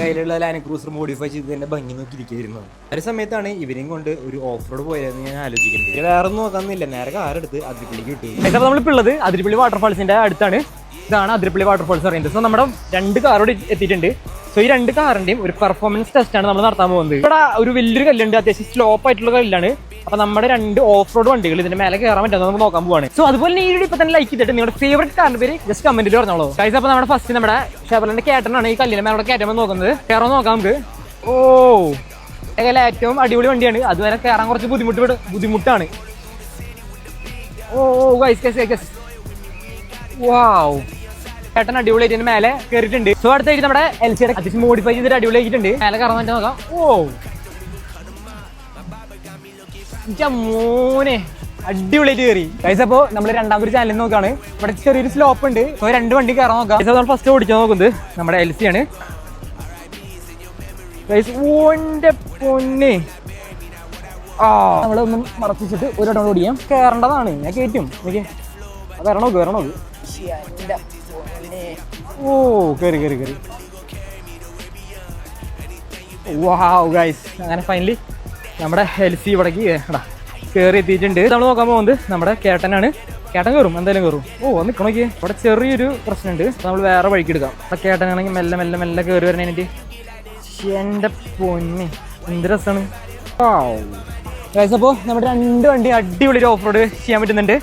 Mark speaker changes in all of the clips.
Speaker 1: കയ്യിലുള്ള land cruiser modify ചെയ്ത് തന്നെ ഭംഗി നോക്കിയിരിക്കുന്നത് ഒരു സമയത്താണ് ഇവരെയും കൊണ്ട് ഒരു ഓഫ് റോഡ് പോയതെന്ന് ഞാൻ ആലോചിക്കുന്നത്. വേറെ നോക്കാന്നില്ല നേരെ കാറെടുത്ത് അതിരിപ്പള്ളിക്ക്
Speaker 2: അപ്പോൾ നമ്മളിപ്പോൾ ഉള്ളത് അതിരപ്പള്ളി വാട്ടർഫാൾസിന്റെ അടുത്താണ്. ഇതാണ് അതിരിപ്പള്ളി വാട്ടർഫാൾസ് പറയുന്നത്. സോ നമ്മുടെ രണ്ട് കാറോട് എത്തിയിട്ടുണ്ട്. സോ ഈ രണ്ട് കാറിന്റെയും ഒരു പെർഫോമൻസ് ടെസ്റ്റ് ആണ് നമ്മൾ നടത്താൻ പോകുന്നത്. ഇവിടെ ഒരു വലിയൊരു കല്ലുണ്ട്. അത്യാവശ്യം സ്ലോപ്പ് ആയിട്ടുള്ള കല്ലാണ്. അപ്പൊ നമ്മുടെ രണ്ട് ഓഫ് റോഡ് വണ്ടികൾ ഇതിന്റെ മേലെ കയറാൻ പറ്റുന്നത് നമുക്ക് നോക്കാൻ പോവാണ്. സോ അതുപോലെ ഈ വീഡിയോ ഇപ്പൊ തന്നെ ലൈക്ക് ചെയ്തിട്ട് നിങ്ങളുടെ ഫേവറേറ്റ് കാറിന്റെ പേര് ജസ്റ്റ് കമന്റിൽ പറഞ്ഞോളൂ. കൈസ് അപ്പൊ നമ്മുടെ ഫസ്റ്റ് നമ്മുടെ ഷെവലിന്റെ കേട്ടനാണ് ഈ കല്ലിന്റെ മേലോടെ കയറ്റാൻ നോക്കുന്നത്. കയറാൻ നോക്കാം നമുക്ക്. ഓ ഇതിലെ ഏറ്റവും അടിപൊളി വണ്ടിയാണ്. അതുവരെ കയറാൻ കുറച്ച് ബുദ്ധിമുട്ട് ബുദ്ധിമുട്ടാണ്. Oh guys guys guys wow ചേട്ടൻ അടിപൊളിയായിട്ട് ഇതിന്റെ മേലെ കയറിയിട്ടുണ്ട് സോ അടുത്തായിട്ട് നമ്മുടെ എൽ സിയുടെ അത്യാവശ്യം മോഡിഫൈ ചെയ്തിട്ട് അടിപൊളിയായിട്ടുണ്ട് മേലെ കയറാൻ നോക്കാം. ഓ. മോനെ. അടിപൊളിയായിട്ട് കയറി അപ്പോ നമ്മൾ രണ്ടാമതൊരു ചാനലിൽ നോക്കാണ്. ഇവിടെ ചെറിയൊരു സ്ലോപ്പ് ഉണ്ട്. അപ്പൊ രണ്ട് വണ്ടി കയറാൻ നോക്കാം. നമ്മൾ ഫസ്റ്റ് ഓടിച്ചാൽ നോക്കുന്നത് നമ്മുടെ എൽ സി ആണ്. ഓന്റെ പൊന്നെ. ആ. നമ്മളൊന്നും മറപ്പിച്ചിട്ട് ഒരു ഇടം ഓടിയാം കയറേണ്ടതാണ് ഞാൻ കയറ്റും എനിക്ക് വരണോ? നോക്ക് ഓ കയറി കയറി കയറി വാവ് ഗൈസ് അങ്ങനെ ഫൈനലി നമ്മുടെ ഹെൽസി ഇവിടേക്ക് എടാ കയറി എത്തിയിട്ടുണ്ട് നമ്മൾ നോക്കാൻ പോകുന്നത് നമ്മുടെ കേട്ടനാണ്. കേട്ടൻ കയറും എന്തായാലും കയറും. ഓ ഒന്ന് നോക്കിയേ. ഇവിടെ ചെറിയൊരു പ്രശ്നമുണ്ട്. നമ്മൾ വേറെ വഴിക്ക് എടുക്കാം. അവിടെ കേട്ടനാണെങ്കിൽ മെല്ലെ മെല്ലെ മെല്ലെ കയറി വരണേനിട്ട് എന്റെ പൊന്നെ. എന്ത് രസമാണ് ഗൈസ് അപ്പോൾ നമ്മുടെ രണ്ട് വണ്ടി അടിപൊളി ഒരു ഓഫ് റോഡ് ചെയ്യാൻ പറ്റുന്നുണ്ട്.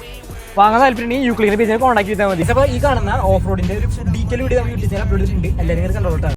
Speaker 2: വാങ്ങാൻ താല്പര്യം യൂക്ലിയർ പേജിനെ കോൺടാക്ട് ചെയ്താൽ മതി. അപ്പോൾ ഈ കാണുന്ന ഓഫ് റോഡിന്റെ ഒരു ഡീറ്റെയിൽ വീഡിയോ നമ്മൾ യൂട്യൂബ് ചാനൽ അപ്ലോഡ് ചെയ്തിട്ടുണ്ട്. എല്ലാവരും കണ്ടോട്ടാണ്